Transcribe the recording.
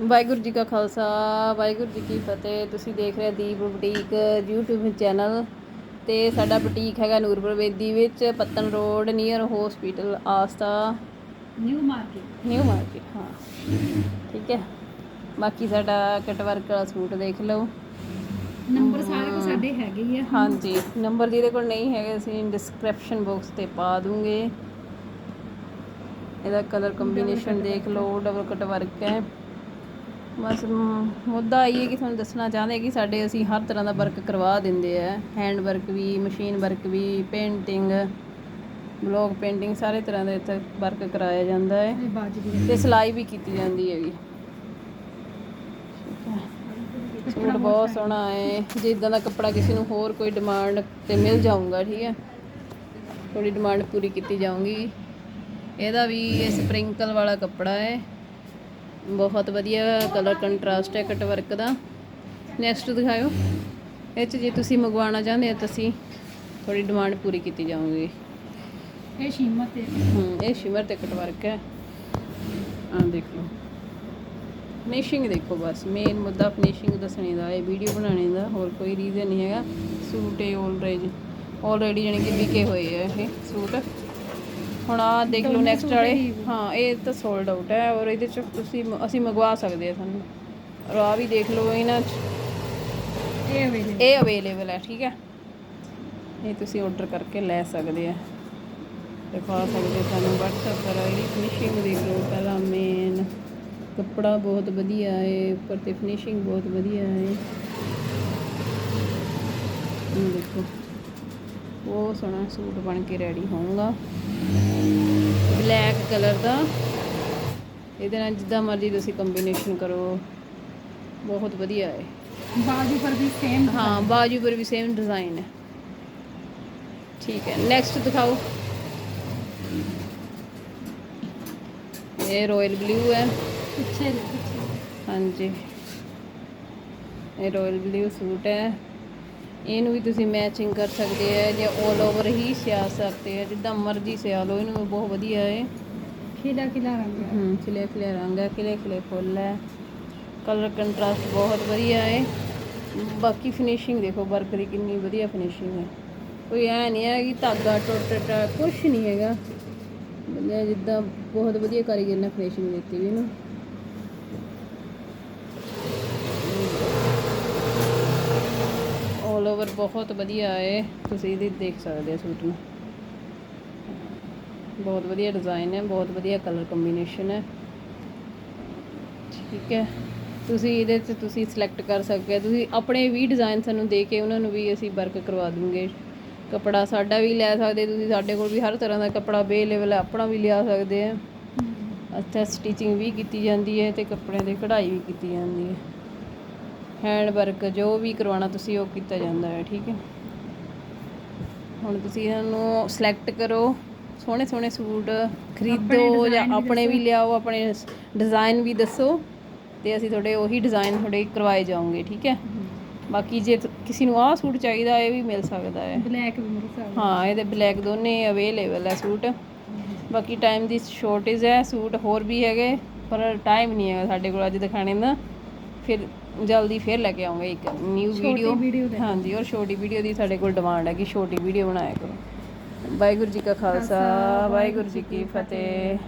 ਵਾਹਿਗੁਰੂ ਜੀ ਕਾ ਖਾਲਸਾ ਵਾਹਿਗੁਰੂ ਜੀ ਕੀ ਫਤਿਹ। ਤੁਸੀਂ ਦੇਖ ਰਹੇ ਦੀਪ ਬੁਟੀਕ YouTube ਚੈਨਲ ਤੇ ਸਾਡਾ ਬੁਟੀਕ ਹੈਗਾ ਨੂਰਪੁਰ ਬੇਦੀ ਵਿੱਚ ਪੱਤਨ ਰੋਡ ਨੀਅਰ ਹਸਪੀਟਲ ਆਸਤਾ। ਨਿਊ ਮਾਰਕੀਟ ਨਿਊ ਮਾਰਕੀਟ ਹਾਂ। ਠੀਕ ਹੈ। ਬਾਕੀ ਸਾਡਾ ਕਟ ਵਰਕ ਵਾਲਾ ਸੂਟ ਦੇਖ ਲਓ। ਨੰਬਰ ਸਾਰੇ ਕੋ ਸਾਡੇ ਹੈਗੇ ਹੀ ਆ। ਹਾਂਜੀ ਨੰਬਰ ਜਿਹਦੇ ਕੋਲ ਨਹੀਂ ਹੈਗੇ ਅਸੀਂ ਡਿਸਕ੍ਰਿਪਸ਼ਨ ਬਾਕਸ ਤੇ ਪਾ ਦੂੰਗੇ। ਇਹਦਾ ਕਲਰ ਕੰਬੀਨੇਸ਼ਨ ਦੇਖ ਲਓ ਡਬਲ ਕਟ ਵਰਕ ਹੈ। ਬਸ ਮੁੱਦਾ ਇਹ ਹੈ ਕਿ ਤੁਹਾਨੂੰ ਦੱਸਣਾ ਚਾਹੁੰਦੇ ਕਿ ਸਾਡੇ ਅਸੀਂ ਹਰ ਤਰ੍ਹਾਂ ਦਾ ਵਰਕ ਕਰਵਾ ਦਿੰਦੇ ਆ। ਹੈਂਡ ਵਰਕ ਵੀ ਮਸ਼ੀਨ ਵਰਕ ਵੀ ਪੇਂਟਿੰਗ ਬਲੌਕ ਪੇਂਟਿੰਗ ਸਾਰੇ ਤਰ੍ਹਾਂ ਦਾ ਇੱਥੇ ਵਰਕ ਕਰਾਇਆ ਜਾਂਦਾ ਹੈ। ਤੇ ਸਿਲਾਈ ਵੀ ਕੀਤੀ ਜਾਂਦੀ ਹੈਗੀ ਸੂਟ ਬਹੁਤ ਸੋਹਣਾ ਹੈ। ਜੇ ਇਦਾਂ ਦਾ ਕੱਪੜਾ ਕਿਸੇ ਨੂੰ ਹੋਰ ਕੋਈ ਡਿਮਾਂਡ ਤੇ ਮਿਲ ਜਾਊਗਾ ਠੀਕ ਹੈ। ਥੋੜੀ ਡਿਮਾਂਡ ਪੂਰੀ ਕੀਤੀ ਜਾਊਗੀ। ਇਹਦਾ ਵੀ ਇਹ ਸਪ੍ਰਿੰਕਲ ਵਾਲਾ ਕੱਪੜਾ ਹੈ। ਬਹੁਤ ਵਧੀਆ ਕਲਰ ਕੰਟਰਾਸਟ ਹੈ ਕਟ ਵਰਕ ਦਾ। ਨੈਕਸਟ ਦਿਖਾਓ ਇਹ 'ਚ ਜੇ ਤੁਸੀਂ ਮੰਗਵਾਉਣਾ ਚਾਹੁੰਦੇ ਹੋ ਤੁਸੀਂ ਥੋੜੀ ਡਿਮਾਂਡ ਪੂਰੀ ਕੀਤੀ ਜਾਊਗੀ। ਇਹ ਸ਼ੀਮਤ ਤੇ। ਹਮ ਇਹ ਸ਼ਿਮਰ ਤੇ ਕਟ ਵਰਕ ਹੈ। ਆ ਦੇਖ। ਲਓ ਫਿਨਿਸ਼ਿੰਗ ਦੇਖੋ ਬਸ। ਮੇਨ ਮੁੱਦਾ ਫਿਨਿਸ਼ਿੰਗ ਦੱਸਣੇ ਦਾ ਇਹ ਵੀਡੀਓ ਬਣਾਉਣੇ ਦਾ ਹੋਰ ਕੋਈ ਰੀਜ਼ਨ ਨਹੀਂ ਹੈਗਾ। ਸੂਟ ਇਹ ਆਲਰੇਡੀ ਆਲਰੇਡੀ ਜਾਨੀ ਕਿ ਵਿਕੇ ਹੋਏ ਆ ਇਹ ਸੂਟ ਹੁਣ ਆ ਦੇਖ ਲਓ ਨੈਕਸਟ ਵਾਲੇ। ਹਾਂ। ਇਹ ਤਾਂ ਸੋਲਡ ਆਊਟ ਹੈ ਔਰ ਇਹਦੇ ਚ ਤੁਸੀਂ ਅਸੀਂ ਮੰਗਵਾ ਸਕਦੇ ਆ ਸਾਨੂੰ ਔਰ ਆ ਵੀ ਦੇਖ ਲਓ ਇਹਨਾਂ 'ਚ। ਇਹ ਅਵੇਲੇਬਲ ਇਹ ਅਵੇਲੇਬਲ ਹੈ ਠੀਕ ਹੈ? ਇਹ ਤੁਸੀਂ ਆਰਡਰ ਕਰਕੇ ਲੈ ਸਕਦੇ ਆ। ਦਿਖਾ ਸਕਦੇ ਸਾਨੂੰ WhatsApp ਪਰ ਇਹਦੀ ਫਿਨਿਸ਼ਿੰਗ ਦੇਖ ਲਓ ਪਹਿਲਾਂ ਮੇਨ ਕੱਪੜਾ ਬਹੁਤ ਵਧੀਆ ਹੈ ਉੱਪਰ ਤੇ ਫਿਨਿਸ਼ਿੰਗ ਬਹੁਤ ਵਧੀਆ ਹੈ। ਇਹ ਦੇਖੋ। ਉਹ ਸੋਹਣਾ ਸੂਟ ਬਣ ਕੇ ਰੈਡੀ ਹੋਊਗਾ। ਬਲੈਕ ਕਲਰ ਦਾ। ਇਹਦੇ ਨਾਲ ਜਿੱਦਾਂ ਮਰਜ਼ੀ ਤੁਸੀਂ ਕੰਬੀਨੇਸ਼ਨ ਕਰੋ। ਬਹੁਤ ਵਧੀਆ ਹੈ। ਬਾਜੂ ਪਰ ਵੀ ਸੇਮ ਹਾਂ ਬਾਜੂ ਪਰ ਵੀ ਸੇਮ ਡਿਜ਼ਾਈਨ ਹੈ। ਠੀਕ ਹੈ ਨੈਕਸਟ ਦਿਖਾਓ। ਇਹ ਰਾਇਲ ਬਲੂ ਹੈ। ਪਿੱਛੇ ਹਾਂਜੀ। ਇਹ ਰਾਇਲ ਬਲੂ ਸੂਟ ਹੈ। ਇਹਨੂੰ ਵੀ ਤੁਸੀਂ ਮੈਚਿੰਗ ਕਰ ਸਕਦੇ ਆ ਜਾਂ 올 ਓਵਰ ਹੀ ਸਿਆ ਸਕਦੇ ਆ ਜਿੱਦਾਂ ਮਰਜ਼ੀ ਸਿਆ ਲਓ ਇਹਨੂੰ ਬਹੁਤ ਵਧੀਆ ਹੈ ਖਿਲਾ ਖਿਲਾ ਰੰਗ ਹੈ ਹੂੰ ਖਿਲੇ ਖਿਲੇ ਰੰਗ ਹੈ ਖਿਲੇ ਖਿਲੇ ਫੁੱਲ ਹੈ ਕਲਰ ਕੰਟਰਾਸਟ ਬਹੁਤ ਵਧੀਆ ਹੈ ਬਾਕੀ ਫਿਨਿਸ਼ਿੰਗ ਦੇਖੋ ਵਰਕ ਦੀ ਕਿੰਨੀ ਵਧੀਆ ਫਿਨਿਸ਼ਿੰਗ ਹੈ ਕੋਈ ਐ ਨਹੀਂ ਹੈ ਕਿ ਧਾਗਾ ਟੁੱਟ ਟਾ ਕੁਝ ਨਹੀਂ ਹੈਗਾ ਜਿੱਦਾਂ ਬਹੁਤ ਵਧੀਆ ਕਾਰੀਗਰ ਨੇ ਫਿਨਿਸ਼ਿੰਗ ਦਿੱਤੀ ਵੀ ਇਹਨੂੰ। ਓਵਰ ਬਹੁਤ ਵਧੀਆ ਹੈ। ਤੁਸੀਂ ਇਹਦੇ ਦੇਖ ਸਕਦੇ ਹੋ ਸੂਟ ਨੂੰ। ਬਹੁਤ ਵਧੀਆ ਡਿਜ਼ਾਈਨ ਹੈ ਬਹੁਤ ਵਧੀਆ ਕਲਰ ਕੰਬੀਨੇਸ਼ਨ ਹੈ। ਠੀਕ ਹੈ। ਤੁਸੀਂ ਇਹਦੇ 'ਚ ਤੁਸੀਂ ਸਿਲੈਕਟ ਕਰ ਸਕਦੇ ਹੋ। ਤੁਸੀਂ ਆਪਣੇ ਵੀ ਡਿਜ਼ਾਈਨ ਸਾਨੂੰ ਦੇ ਕੇ ਉਹਨਾਂ ਨੂੰ ਵੀ ਅਸੀਂ ਵਰਕ ਕਰਵਾ ਦੂੰਗੇ। ਕਪੜਾ ਸਾਡਾ ਵੀ ਲੈ ਸਕਦੇ ਤੁਸੀਂ ਸਾਡੇ ਕੋਲ ਵੀ ਹਰ ਤਰ੍ਹਾਂ ਦਾ ਕਪੜਾ ਅਵੇਲੇਬਲ ਹੈ ਆਪਣਾ ਵੀ ਲਿਆ ਸਕਦੇ ਆ ਅੱਛਾ ਸਟਿਚਿੰਗ ਵੀ ਕੀਤੀ ਜਾਂਦੀ ਹੈ ਤੇ ਕੱਪੜਿਆਂ ਦੀ ਕਢਾਈ ਵੀ ਕੀਤੀ ਜਾਂਦੀ ਹੈ। ਹੈਂਡ ਵਰਕ ਜੋ ਵੀ ਕਰਵਾਉਣਾ ਤੁਸੀਂ ਉਹ ਕੀਤਾ ਜਾਂਦਾ ਹੈ ਠੀਕ ਹੈ? ਹੁਣ ਤੁਸੀਂ ਇਹਨਾਂ ਨੂੰ ਸਿਲੈਕਟ ਕਰੋ ਸੋਹਣੇ ਸੋਹਣੇ ਸੂਟ ਖਰੀਦੋ ਜਾਂ ਆਪਣੇ ਵੀ ਲਿਆਓ ਆਪਣੇ ਡਿਜ਼ਾਈਨ ਵੀ ਦੱਸੋ ਤੇ ਅਸੀਂ ਤੁਹਾਡੇ ਉਹੀ ਡਿਜ਼ਾਈਨ ਤੁਹਾਡੇ ਕਰਵਾਏ ਜਾਵਾਂਗੇ ਠੀਕ ਹੈ? ਬਾਕੀ ਜੇ ਕਿਸੇ ਨੂੰ ਆਹ ਸੂਟ ਚਾਹੀਦਾ ਇਹ ਵੀ ਮਿਲ ਸਕਦਾ ਹੈ। ਬਲੈਕ ਵੀ ਮੇਰੇ ਹਿਸਾਬ ਹਾਂ ਇਹਦੇ ਬਲੈਕ ਦੋਨੇ ਅਵੇਲੇਬਲ ਹੈ ਸੂਟ। ਬਾਕੀ ਟਾਈਮ ਦੀ ਸ਼ੋਰਟੇਜ ਹੈ ਸੂਟ ਹੋਰ ਵੀ ਹੈਗੇ ਪਰ ਟਾਈਮ ਨਹੀਂ ਹੈਗਾ ਸਾਡੇ ਕੋਲ ਅੱਜ ਦਿਖਾਣੇ ਦਾ। ਫਿਰ ਜਲਦੀ ਫਿਰ ਲੈ ਕੇ ਆਉਂਗੇ ਇੱਕ ਨਿਊ ਵੀਡੀਓ ਹਾਂਜੀ ਔਰ ਛੋਟੀ ਵੀਡੀਓ ਦੀ ਸਾਡੇ ਕੋਲ ਡਿਮਾਂਡ ਹੈ ਕਿ ਛੋਟੀ ਵੀਡੀਓ ਬਣਾਇਆ ਕਰੋ। ਵਾਹਿਗੁਰੂ ਜੀ ਕਾ ਖਾਲਸਾ ਵਾਹਿਗੁਰੂ ਜੀ ਕੀ ਫਤਿਹ।